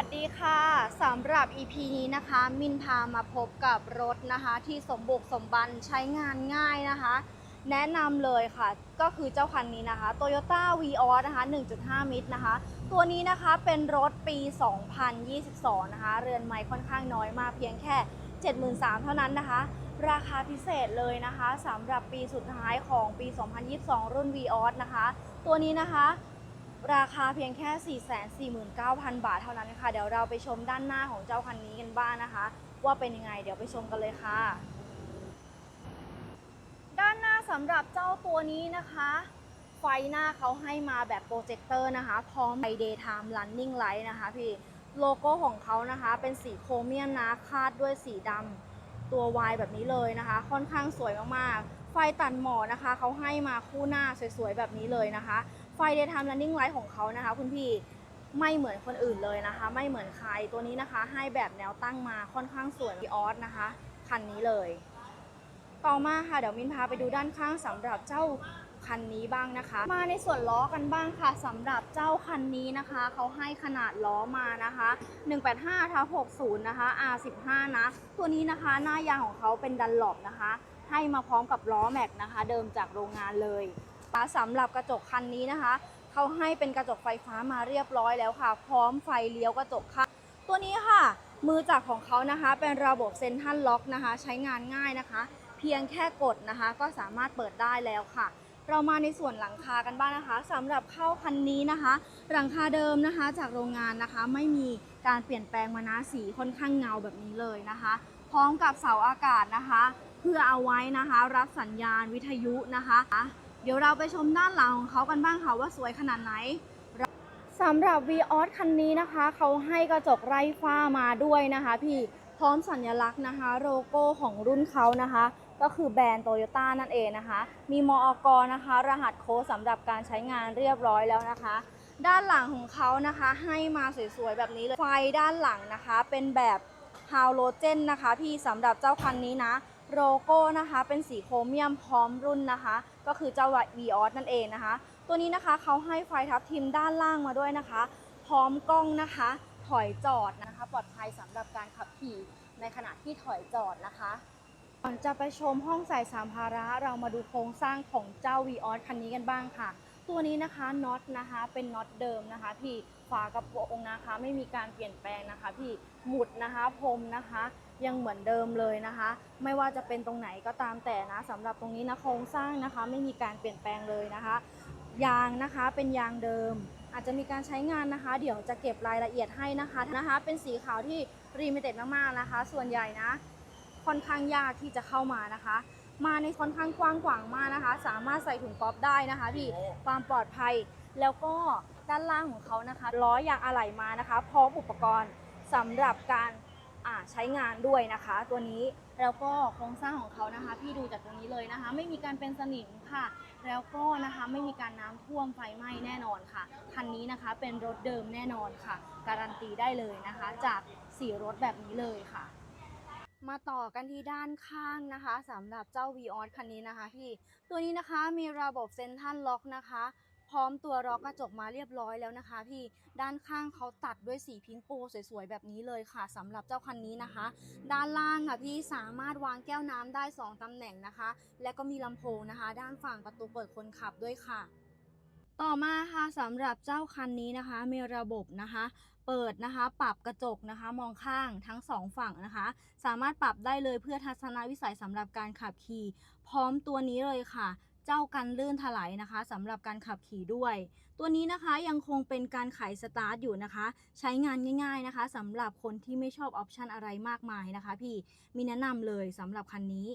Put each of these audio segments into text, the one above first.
วัสดีค่ะสำหรับ EP นี้นะคะ มินพามาพบกับรถนะคะ ที่สมบุกสมบันใช้งานง่ายนะคะ แนะนำเลยค่ะ ก็คือเจ้าคันนี้นะคะ Toyota Vios นะคะ 1.5 มิตรนะคะ ตัวนี้นะคะเป็นรถปี 2022 นะคะ เรือนไม้ค่อนข้างน้อยมากเพียงแค่ 73,000 เท่านั้นนะคะ ราคาพิเศษเลยนะคะสำหรับปีสุดท้ายของปี 2022 รุ่น Vios นะคะ ตัวนี้นะคะ ราคาเพียงแค่ 449,000 บาทเท่านั้นค่ะเดี๋ยวเราไปชมด้านหน้าของเจ้าคันนี้กันบ้างนะคะ ว่าเป็นยังไงเดี๋ยวไปชมกันเลยค่ะ ด้านหน้าสำหรับเจ้าตัวนี้นะคะ ไฟหน้าเขาให้มาแบบโปรเจคเตอร์นะคะ พร้อมไฟ daytime running light นะคะพี่โลโก้ของเขานะคะเป็นสีโครเมียมนะคาดด้วยสีดำตัว Y แบบนี้เลยนะคะ ค่อนข้างสวยมากๆ ไฟตัดหมอนะคะเขาให้มาคู่หน้าสวยๆแบบนี้เลยนะคะ ไฟ daytime running light ของเขานะคะ คุณพี่ไม่เหมือนคนอื่นเลยนะคะ ไม่เหมือนใครตัวนี้นะคะ ให้แบบแนวตั้งมาค่อนข้างสวยวีออสนะคะ คันนี้เลย ต่อมาค่ะเดี๋ยวมินพาไปดูด้านข้างสำหรับเจ้าคันนี้บ้างนะคะ มาในส่วนล้อกันบ้างค่ะสำหรับเจ้าคันนี้นะคะเขาให้ขนาดล้อมานะคะ 185ทับ60 นะคะ R15 นะ ตัวนี้นะคะหน้ายางของเขาเป็นดันหลบนะคะ ให้มาพร้อมกับล้อแม็กนะคะ เดิมจากโรงงานเลย สำหรับกระจกคันนี้นะคะ เขาให้เป็นกระจกไฟฟ้ามาเรียบร้อยแล้วค่ะ พร้อมไฟเลี้ยวกระจกค่ะ ตัวนี้ค่ะ มือจับของเขานะคะ เป็นระบบเซนทัลล็อกนะคะ ใช้งานง่ายนะคะ เพียงแค่กดนะคะ ก็สามารถเปิดได้แล้วค่ะ เรามาในส่วนหลังคากันบ้างนะคะสำหรับเข้าคันนี้นะคะ หลังคาเดิมนะคะ จากโรงงานนะคะ ไม่มีการเปลี่ยนแปลงมานะสีค่อนข้างเงาแบบนี้เลยนะคะ พร้อมกับเสาอากาศนะคะ เพื่อเอาไว้นะคะ รับสัญญาณวิทยุนะคะ ดี๋ยวเราไปชมด้านหลังของเขากันบ้างค่ะว่าสวยขนาดไหนสำหรับ v ีออสคันนี้นะคะ เขาให้กระจกไร้ฝ้ามาด้วยนะคะ พี่พร้อมสัญลักษณ์นะคะ โลโก้ของรุ่นเขานะคะ ก็คือแบรนด์โตโยต้านั่นเองนะคะ มีมอกนะคะ รหัสโค้ดสำหรับการใช้งานเรียบร้อยแล้วนะคะ ด้านหลังของเขานะคะ ให้มาสวยๆแบบนี้เลยไฟด้านหลังนะคะ เป็นแบบฮาโลเจนนะคะ พี่สำหรับเจ้าคันนี้นะ โลโก้นะคะเป็นสีโครเมียมพร้อมรุ่นนะคะ ก็คือเจ้า v ีออสนั่นเองนะคะ ตัวนี้นะคะเขาให้ไฟทับทิมด้านล่างมาด้วยนะคะ พร้อมกล้องนะคะ ถอยจอดนะคะ ปลอดภัยสำหรับการขับขี่ในขณะที่ถอยจอดนะคะก่อนจะไปชมห้องใส่สัมภาระเรามาดูโครงสร้างของเจ้า v ีออสคันนี้กันบ้างค่ะตัวนี้นะคะน็อตนะคะเป็นน็อตเดิมนะคะพี่ฝากระโปรงนะคะ ไม่มีการเปลี่ยนแปลงนะคะ พี่หมุดนะคะพรมนะคะ ยังเหมือนเดิมเลยนะคะ ไม่ว่าจะเป็นตรงไหนก็ตามแต่นะสำหรับตรงนี้นะโครงสร้างนะคะ ไม่มีการเปลี่ยนแปลงเลยนะคะ ยางนะคะเป็นยางเดิม อาจจะมีการใช้งานนะคะ เดี๋ยวจะเก็บรายละเอียดให้นะคะนะคะ เป็นสีขาวที่รีมิเต็ดมากๆนะคะ ส่วนใหญ่นะ ค่อนข้างยากที่จะเข้ามานะคะ มาในค่อนข้างกว้างขวางมากนะคะ สามารถใส่ถุงก๊อฟได้นะคะพี่ความปลอดภัยแล้วก็ด้านล่างของเขานะคะล้อยางอะไหล่มานะคะพร้อมอุปกรณ์สำหรับการ ใช้งานด้วยนะคะ ตัวนี้แล้วก็โครงสร้างของเขานะคะ พี่ดูจากตรงนี้เลยนะคะ ไม่มีการเป็นสนิมค่ะ แล้วก็นะคะไม่มีการน้ำท่วมไฟไหม้แน่นอนค่ะคันนี้นะคะเป็นรถเดิมแน่นอนค่ะ การันตีได้เลยนะคะ จากสีรถแบบนี้เลยค่ะ มาต่อกันที่ด้านข้างนะคะสำหรับเจ้า v ีออคันนี้นะคะพี่ตัวนี้นะคะมีระบบเซนทัลล็อกนะคะ พร้อมตัวล็อกระจกมาเรียบร้อยแล้วนะคะพี่ด้านข้างเขาตัดด้วยสีพิงค์โปสวยๆแบบนี้เลยค่ะสำหรับเจ้าคันนี้นะคะ ด้านล่างค่ะพี่สามารถวางแก้วน้ำได้ 2ตำแหน่งนะคะ และก็มีลำโพงนะคะ ด้านฝั่งประตูเปิดคนขับด้วยค่ะ ต่อมาค่ะสำหรับเจ้าคันนี้นะคะ มีระบบนะคะเปิดนะคะปรับกระจกนะคะมองข้างทั้งสองฝั่งนะคะ สามารถปรับได้เลยเพื่อทัศนวิสัยสำหรับการขับขี่ พร้อมตัวนี้เลยค่ะ เจ้ากันลื่นถลายนะคะสำหรับการขับขี่ด้วย ตัวนี้นะคะยังคงเป็นการไขสตาร์ทอยู่นะคะ ใช้งานง่ายๆนะคะสำหรับคนที่ไม่ชอบออปชันอะไรมากมายนะคะ พี่มีแนะนำเลยสำหรับคันนี้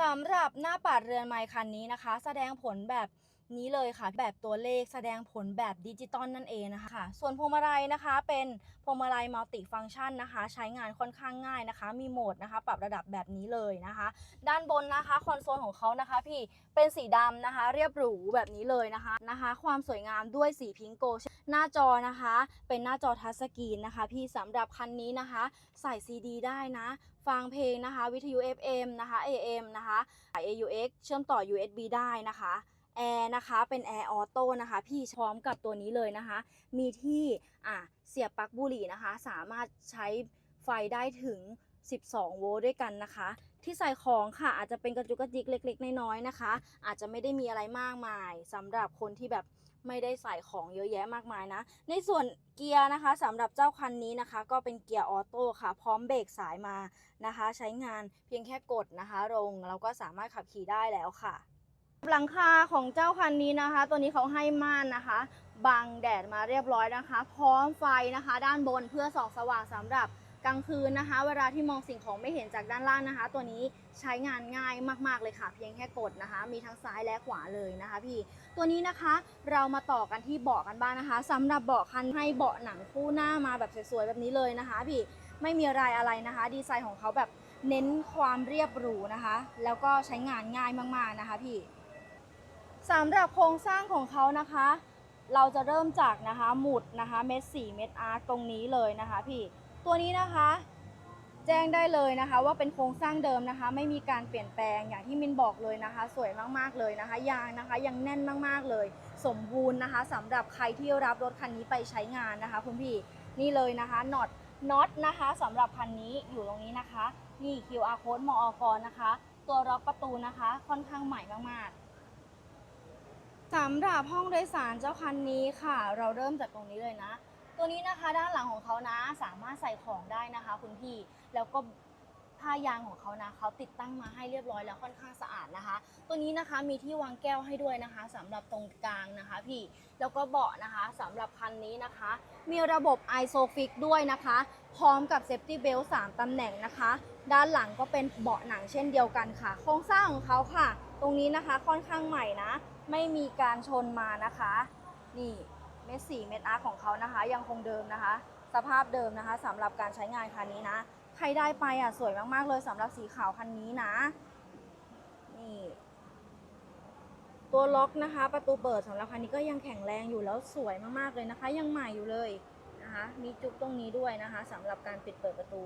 สำหรับหน้าปัดเรือนไม้คันนี้นะคะ แสดงผลแบบ นี้เลยค่ะ แบบตัวเลขแสดงผลแบบดิจิตอลนั่นเองนะคะ ส่วนพวงมาลัยนะคะ เป็นพวงมาลัยมัลติฟังก์ชันนะคะ ใช้งานค่อนข้างง่ายนะคะ มีโหมดนะคะ ปรับระดับแบบนี้เลยนะคะ ด้านบนนะคะคอนโซลของเขานะคะ พี่เป็นสีดำนะคะ เรียบหรูแบบนี้เลยนะคะนะคะ ความสวยงามด้วยสีพิงโกหน้าจอนะคะ เป็นหน้าจอทัชสกรีนนะคะ พี่สำหรับคันนี้นะคะ ใส่ซีดีได้นะ ฟังเพลงนะคะ วิทยุ FM นะคะ AM นะคะสาย AUX เชื่อมต่อ USB ได้นะคะ แอร์นะคะเป็นแอร์ออโต้นะคะพี่พร้อมกับตัวนี้เลยนะคะ มีที่อะเสียบปลั๊กบุหรี่นะคะ สามารถใช้ไฟได้ถึง 12 โวลต์ด้วยกันนะคะ ที่ใส่ของค่ะอาจจะเป็นกระจุกกระจิกเล็ก ๆ น้อยๆนะคะ อาจจะไม่ได้มีอะไรมากมายสำหรับคนที่แบบไม่ได้ใส่ของเยอะแยะมากมายนะ ในส่วนเกียร์นะคะสำหรับเจ้าคันนี้นะคะ ก็เป็นเกียร์ออโต้ค่ะ พร้อมเบรกสายมานะคะ ใช้งานเพียงแค่กดนะคะลงเราก็สามารถขับขี่ได้แล้วค่ะ หลังคาของเจ้าคันนี้นะคะ ตัวนี้เขาให้ม่านนะคะบังแดดมาเรียบร้อยนะคะ พร้อมไฟนะคะ ด้านบนเพื่อส่องสว่างสำหรับกลางคืนนะคะ เวลาที่มองสิ่งของไม่เห็นจากด้านล่างนะคะ ตัวนี้ใช้งานง่ายมากๆเลยค่ะ เพียงแค่กดนะคะ มีทั้งซ้ายและขวาเลยนะคะ พี่ ตัวนี้นะคะเรามาต่อกันที่เบาะกันบ้างนะคะสำหรับเบาะคันให้เบาะหนังคู่หน้ามาแบบสวยๆแบบนี้เลยนะคะ พี่ไม่มีรายอะไรนะคะ ดีไซน์ของเขาแบบเน้นความเรียบหรูนะคะ แล้วก็ใช้งานง่ายมากๆนะคะ พี่ สำหรับโครงสร้างของเขานะคะ เราจะเริ่มจากนะคะหมุดนะคะเม็ดสีเม็ดอาร์ตตรงนี้เลยนะคะพี่ตัวนี้นะคะ แจ้งได้เลยนะคะ ว่าเป็นโครงสร้างเดิมนะคะ ไม่มีการเปลี่ยนแปลงอย่างที่มินบอกเลยนะคะ สวยมากๆเลยนะคะ ยางนะคะยังแน่นมากๆเลย สมบูรณ์นะคะสำหรับใครที่รับรถคันนี้ไปใช้งานนะคะคุณพี่นี่เลยนะคะน็อตน็อตนะคะสำหรับคันนี้อยู่ตรงนี้นะคะ นี่ QR code มอกรนะคะ ตัวล็อกประตูนะคะ ค่อนข้างใหม่มากๆ สำหรับห้องโดยสารเจ้าคันนี้ค่ะ เราเริ่มจากตรงนี้เลยนะ ตัวนี้นะคะด้านหลังของเขานะสามารถใส่ของได้นะคะคุณพี่แล้วก็ผ้ายางของเขานะเขาติดตั้งมาให้เรียบร้อยแล้วค่อนข้างสะอาดนะคะ ตัวนี้นะคะมีที่วางแก้วให้ด้วยนะคะสำหรับตรงกลางนะคะ พี่แล้วก็เบาะนะคะสำหรับคันนี้นะคะ มีระบบ ISOFIX ด้วยนะคะ พร้อมกับ Safety Belt 3ตำแหน่งนะคะ ด้านหลังก็เป็นเบาะหนังเช่นเดียวกันค่ะ โครงสร้างของเขาค่ะ ตรงนี้นะคะค่อนข้างใหม่นะ ไม่มีการชนมานะคะ นี่เม็ดสีเม็ดอาร์ของเขานะคะ ยังคงเดิมนะคะ สภาพเดิมนะคะสำหรับการใช้งานคันนี้นะ ใครได้ไปอะสวยมากๆเลยสำหรับสีขาวคันนี้นะนี่ตัวล็อกนะคะ ประตูเปิดสำหรับคันนี้ก็ยังแข็งแรงอยู่แล้วสวยมากๆเลยนะคะ ยังใหม่อยู่เลยนะคะมีจุกตรงนี้ด้วยนะคะสำหรับการปิดเปิดประตู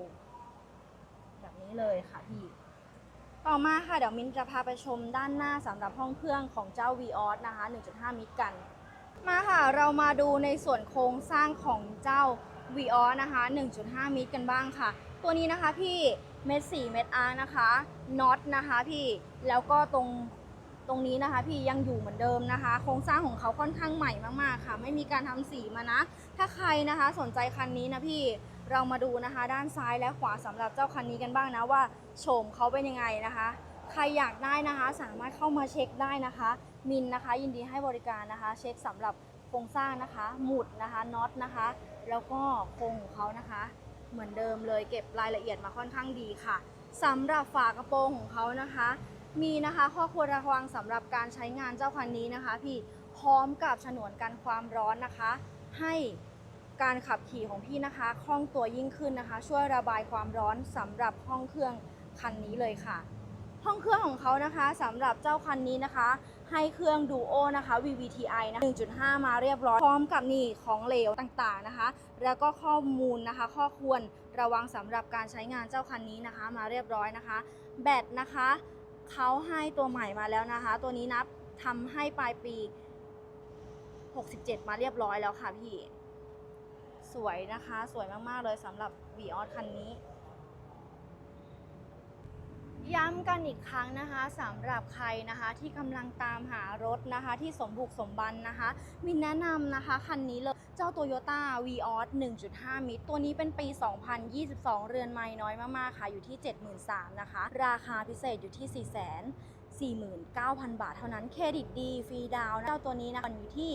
แบบนี้เลยค่ะพี่ ต่อมาค่ะเดี๋ยวมินจะพาไปชมด้านหน้าสำหรับห้องเครื่องของเจ้า v ีออสนะคะ 1.5 มิตรกัน มาค่ะเรามาดูในส่วนโครงสร้างของเจ้า v ีออสนะคะ 1.5 มิตรกันบ้างค่ะ ตัวนี้นะคะพี่เม็ด4เม็ดอาร์นะคะน็อตนะคะพี่แล้วก็ตรงตรงนี้นะคะ พี่ยังอยู่เหมือนเดิมนะคะ โครงสร้างของเขาค่อนข้างใหม่มากๆค่ะ ไม่มีการทำสีมานะ ถ้าใครนะคะ สนใจคันนี้นะพี่ เรามาดูนะคะ ด้านซ้ายและขวาสำหรับเจ้าคันนี้กันบ้างนะว่าโฉมเขาเป็นยังไงนะคะ ใครอยากได้นะคะ สามารถเข้ามาเช็คได้นะคะ มินนะคะ ยินดีให้บริการนะคะ เช็คสำหรับโครงสร้างนะคะ หมุดนะคะน็อตนะคะ แล้วก็โครงของเขานะคะ เหมือนเดิมเลยเก็บรายละเอียดมาค่อนข้างดีค่ะสำหรับฝากระโปรงของเขานะคะ มีนะคะข้อควรระวังสำหรับการใช้งานเจ้าคันนี้นะคะ พี่พร้อมกับฉนวนกันความร้อนนะคะ ให้ การขับขี่ของพี่นะคะคล่องตัวยิ่งขึ้นนะคะ ช่วยระบายความร้อนสำหรับห้องเครื่องคันนี้เลยค่ะ ห้องเครื่องของเขานะคะสำหรับเจ้าคันนี้นะคะ ให้เครื่องดูโอนะคะ VVTi นะ 1.5 มาเรียบร้อยพร้อมกับนี่ของเหลวต่างๆนะคะ แล้วก็ข้อมูลนะคะ ข้อควรระวังสำหรับการใช้งานเจ้าคันนี้นะคะ มาเรียบร้อยนะคะ แบตนะคะเขาให้ตัวใหม่มาแล้วนะคะ ตัวนี้นับทำให้ปลายปี 67 มาเรียบร้อยแล้วค่ะพี่ สวยนะคะ สวยมาก ๆ เลยสำหรับ v ีออคันนี้ ย้ำกันอีกครั้งนะคะสำหรับใครนะคะที่กำลังตามหารถนะคะ ที่สมบุกสมบันนะคะ มินแนะนำนะคะ คันนี้เลยเจ้า Toyota v ีออ1.5 มิตรตัวนี้เป็นปี 2022 เรือนไม้น้อยมาก ๆ ค่ะ อยู่ที่ 73,000นะคะ ราคาพิเศษอยู่ที่4 49,000 บาทเท่านั้น เครดิตดี ฟรีดาวน์เจ้าตัวนี้นะคะอยู่ที่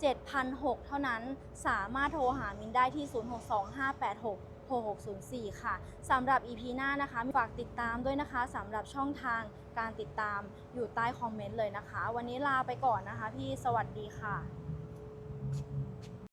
7,006 เท่านั้น สามารถโทรหามินได้ที่ 062586 6604 ค่ะ สำหรับ EP หน้านะคะ ฝากติดตามด้วยนะคะสำหรับช่องทางการติดตามอยู่ใต้คอมเมนต์เลยนะคะ วันนี้ลาไปก่อนนะคะพี่สวัสดีค่ะ